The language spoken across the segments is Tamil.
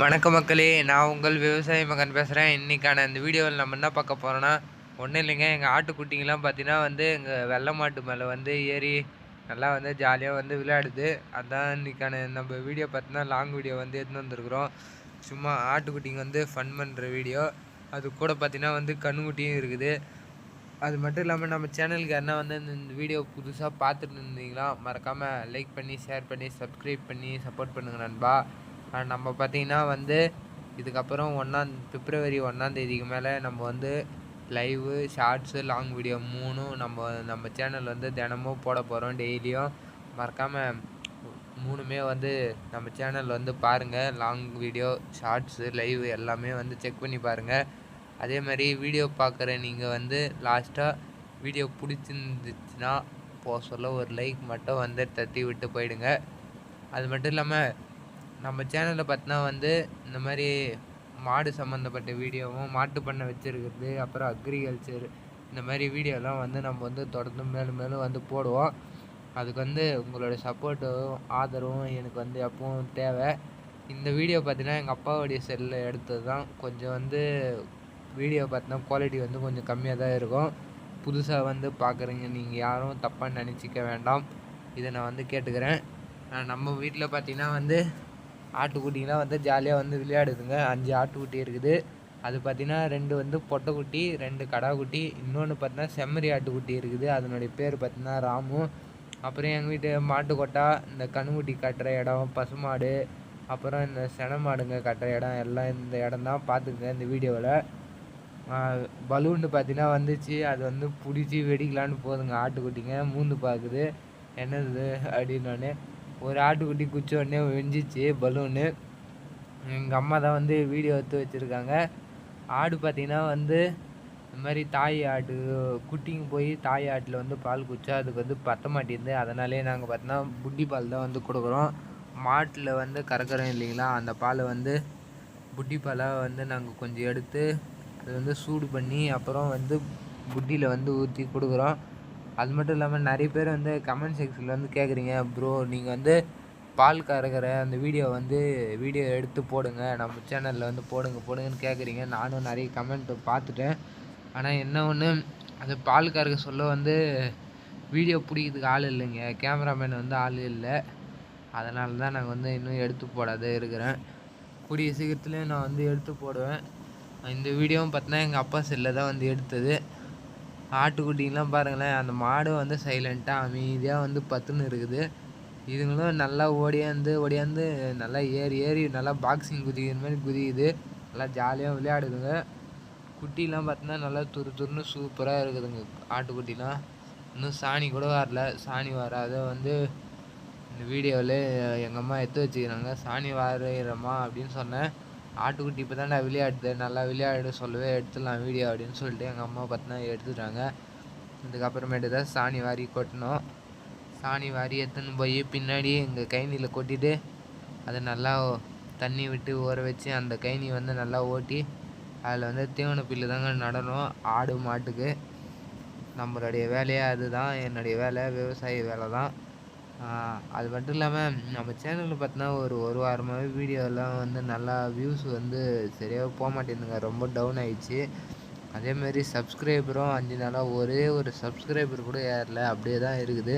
வணக்க மக்களே நான் உங்கள் விவசாய மகன் பேசுகிறேன் இன்றைக்கான இந்த வீடியோவில் நம்ம என்ன பார்க்க போகிறோன்னா ஒன்றும் இல்லைங்க. எங்கள் ஆட்டுக்குட்டிங்கெலாம் பார்த்தீங்கன்னா வந்து எங்கள் வெள்ளை மாட்டு மேலே வந்து ஏறி நல்லா வந்து ஜாலியாக வந்து விளையாடுது. அதுதான் இன்றைக்கான நம்ம வீடியோ பார்த்தீங்கன்னா லாங் வீடியோ வந்து எடுத்துன்னு வந்திருக்கிறோம். சும்மா ஆட்டுக்குட்டிங்க வந்து ஃபன் பண்ணுற வீடியோ. அது கூட பார்த்தீங்கன்னா வந்து கண்ணுக்குட்டியும் இருக்குது. அது மட்டும் இல்லாமல் நம்ம சேனலுக்கு யாருன்னா வந்து இந்த வீடியோ புதுசாக பார்த்துட்டு இருந்தீங்களா மறக்காமல் லைக் பண்ணி ஷேர் பண்ணி சப்ஸ்கிரைப் பண்ணி சப்போர்ட் பண்ணுங்கள் நண்பா. ஆனால் நம்ம பார்த்தீங்கன்னா வந்து இதுக்கப்புறம் ஒன்றாம் பிப்ரவரி ஒன்றாந்தேதிக்கு மேலே நம்ம வந்து லைவு ஷார்ட்ஸு லாங் வீடியோ மூணும் நம்ம நம்ம சேனல் வந்து தினமும் போட போகிறோம் டெய்லியும். மறக்காமல் மூணுமே வந்து நம்ம சேனல் வந்து பாருங்கள் லாங் வீடியோ ஷார்ட்ஸு லைவ் எல்லாமே வந்து செக் பண்ணி பாருங்கள் அதே மாதிரி வீடியோ பார்க்குற நீங்கள் வந்து லாஸ்ட்டாக வீடியோ பிடிச்சிருந்துச்சுன்னா போக சொல்ல ஒரு லைக் மட்டும் வந்து தட்டி விட்டு போயிடுங்க. அது மட்டும் இல்லாமல் நம்ம சேனலில் பார்த்தினா வந்து இந்த மாதிரி மாடு சம்மந்தப்பட்ட வீடியோவும் மாட்டு பண்ணை வச்சுருக்கிறது அப்புறம் அக்ரிகல்ச்சர் இந்த மாதிரி வீடியோலாம் வந்து நம்ம வந்து தொடர்ந்து மேலும் மேலும் வந்து போடுவோம். அதுக்கு வந்து உங்களோட சப்போர்ட்டும் ஆதரவும் எனக்கு வந்து எப்பவும் தேவை. இந்த வீடியோ பார்த்தீங்கன்னா எங்கள் அப்பாவுடைய செல்லில் எடுத்தது தான். கொஞ்சம் வந்து வீடியோ பார்த்தினா குவாலிட்டி வந்து கொஞ்சம் கம்மியாக தான் இருக்கும். புதுசாக வந்து பார்க்குறீங்க நீங்கள் யாரும் தப்பாக நினச்சிக்க வேண்டாம். இதை நான் வந்து கேட்டுக்கிறேன். நம்ம வீட்டில் பார்த்தீங்கன்னா வந்து ஆட்டுக்குட்டிங்கெலாம் வந்து ஜாலியாக வந்து விளையாடுதுங்க. அஞ்சு ஆட்டுக்குட்டி இருக்குது. அது பார்த்தீங்கன்னா ரெண்டு வந்து பொட்டைக்குட்டி ரெண்டு கடாக்குட்டி இன்னொன்று பார்த்தீங்கன்னா செம்மறி ஆட்டுக்குட்டி இருக்குது. அதனுடைய பேர் பார்த்தீங்கன்னா ராமு. அப்புறம் எங்கள் வீட்டு மாட்டுக்கொட்டா இந்த கண்ணுக்குட்டி கட்டுற இடம் பசுமாடு அப்புறம் இந்த செனமாடுங்க கட்டுற இடம் எல்லாம் இந்த இடம் தான் பார்த்துக்குங்க இந்த வீடியோவில் பலூன்னு பார்த்தீங்கன்னா வந்துச்சு. அது வந்து பிடிச்சி வெடிக்கலான்னு போதுங்க ஆட்டுக்குட்டிங்க. மூந்து பார்க்குது என்னது அப்படின்னோடனே ஒரு ஆட்டுக்குட்டி குச்சி உடனே வெஞ்சிச்சு பலூனு. எங்கள் அம்மா தான் வந்து வீடியோ எடுத்து வச்சுருக்காங்க. ஆடு பார்த்தீங்கன்னா வந்து இந்த மாதிரி தாய் ஆடு குட்டிங்க போய் தாய் ஆட்டில் வந்து பால் குச்சா அதுக்கு வந்து பத்த மாட்டேங்குது. அதனாலே நாங்கள் பார்த்தோன்னா புட்டி பால் தான் வந்து கொடுக்குறோம். மாட்டில் வந்து கறக்கிறோம் இல்லைங்களா? அந்த பாலை வந்து புட்டி பாலாக வந்து நாங்கள் கொஞ்சம் எடுத்து அது வந்து சூடு பண்ணி அப்புறம் வந்து புட்டியில் வந்து ஊற்றி கொடுக்குறோம். அது மட்டும் இல்லாமல் நிறைய பேர் வந்து கமெண்ட் செக்ஷனில் வந்து கேட்குறீங்க ப்ரோ நீங்கள் வந்து பால் கறக்கிற அந்த வீடியோ வந்து வீடியோ எடுத்து போடுங்க. நம்ம சேனலில் வந்து போடுங்க போடுங்கன்னு கேட்குறீங்க நானும் நிறைய கமெண்ட் பார்த்துட்டேன். ஆனால் என்ன ஒன்று அது பால் கறக்க சொல்ல வந்து வீடியோ பிடிக்கிறதுக்கு ஆள் இல்லைங்க. கேமராமேன் வந்து ஆள் இல்லை. அதனால தான் நாங்கள் வந்து இன்னும் எடுத்து போடாத இருக்கிறேன். கூடிய சீக்கிரத்துலேயும் நான் வந்து எடுத்து போடுவேன். இந்த வீடியோவும் பார்த்தீங்கன்னா எங்கள் அப்பா செல்லில் தான் வந்து எடுத்தது. ஆட்டுக்குட்டிங்கெலாம் பாருங்களேன். அந்த மாடு வந்து சைலண்ட்டாக அமைதியாக வந்து பத்துன்னு இருக்குது. இதுங்களும் நல்லா ஓடியாந்து ஓடியாந்து நல்லா ஏறி ஏறி நல்லா பாக்ஸிங் குதிக்கிற மாதிரி குதிக்குது. நல்லா ஜாலியாக விளையாடுதுங்க. குட்டிலாம் பார்த்தீங்கன்னா நல்லா துரு துருன்னு சூப்பராக இருக்குதுங்க ஆட்டுக்குட்டிலாம். இன்னும் சாணி கூட வரல. சாணி வராத வந்து இந்த வீடியோவில் எங்கள் அம்மா எடுத்து வச்சுக்கிறாங்க. சாணி வரையிறம்மா அப்படின்னு சொன்னேன். ஆட்டுக்குட்டி இப்போ தான்டா விளையாடுது. நல்லா விளையாடு சொல்லவே எடுத்துடலாம் வீடியோ அப்படின்னு சொல்லிட்டு எங்கள் அம்மா பார்த்தீங்கன்னா எடுத்துட்டாங்க. இதுக்கப்புறமேட்டு தான் சாணி வாரி கொட்டணும். சாணி வாரி எடுத்துன்னு போய் பின்னாடி எங்கள் கைனியில் கொட்டிட்டு அதை நல்லா தண்ணி விட்டு ஊற வச்சு அந்த கைனி வந்து நல்லா ஓட்டி அதில் வந்து தீவன புல்லு தாங்க நடணும் ஆடு மாட்டுக்கு. நம்மளுடைய வேலையே அதுதான். என்னுடைய வேலை விவசாய வேலை தான் அது மட்டும் இல்லாமல் நம்ம சேனலில் பார்த்தீங்கன்னா ஒரு ஒரு வாரமாகவே வீடியோலாம் வந்து நல்லா வியூஸ் வந்து சரியாக போக மாட்டேங்குதுங்க ரொம்ப டவுன் ஆயிடுச்சு. அதேமாரி சப்ஸ்கிரைபரும் அஞ்சு நாளாக ஒரே ஒரு சப்ஸ்கிரைபர் கூட ஏறல. அப்படியே தான் இருக்குது.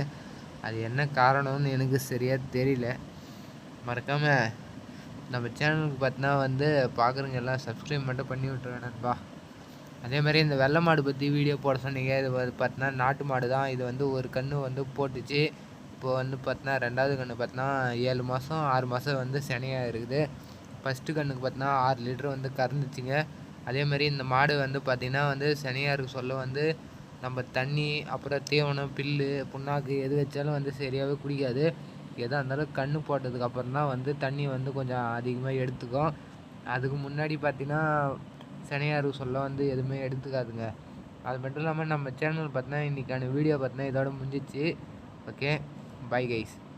அது என்ன காரணம்னு எனக்கு சரியாக தெரியல. மறக்காமல் நம்ம சேனலுக்கு பார்த்தீங்கன்னா வந்து பார்க்குறவங்க எல்லாம் சப்ஸ்கிரைப் மட்டும் பண்ணி விட்டுருவேன் நண்பா. அதே மாதிரி இந்த வெள்ளை மாடு பற்றி வீடியோ போட சொன்னீங்க. இது வந்து பார்த்தீங்கன்னா நாட்டு மாடு தான். இது வந்து ஒரு கன்று வந்து போட்டுச்சு. இப்போ வந்து பார்த்தினா ரெண்டாவது கன்று பார்த்தினா ஏழு மாதம் ஆறு மாதம் வந்து சினையாக இருக்குது. ஃபஸ்ட்டு கண்ணுக்கு பார்த்தினா ஆறு லிட்டர் வந்து கறந்துச்சுங்க. அதே மாதிரி இந்த மாடு வந்து பார்த்திங்கன்னா வந்து சினையாக இருக்க சொல்ல வந்து நம்ம தண்ணி அப்புறம் தீவனம் புல்லு புண்ணாக்கு எது வச்சாலும் வந்து சரியாகவே குடிக்காது. எதாக இருந்தாலும் கன்று போட்டதுக்கு அப்புறம் தான் வந்து தண்ணி வந்து கொஞ்சம் அதிகமாக எடுத்துக்கும். அதுக்கு முன்னாடி பார்த்திங்கன்னா சனியாக இருக்க சொல்ல வந்து எதுவுமே எடுத்துக்காதுங்க. அது மட்டும் இல்லாமல் நம்ம சேனல் பார்த்தினா இன்றைக்கான வீடியோ பார்த்தினா இதோட முடிஞ்சிச்சு. Okay Bye guys.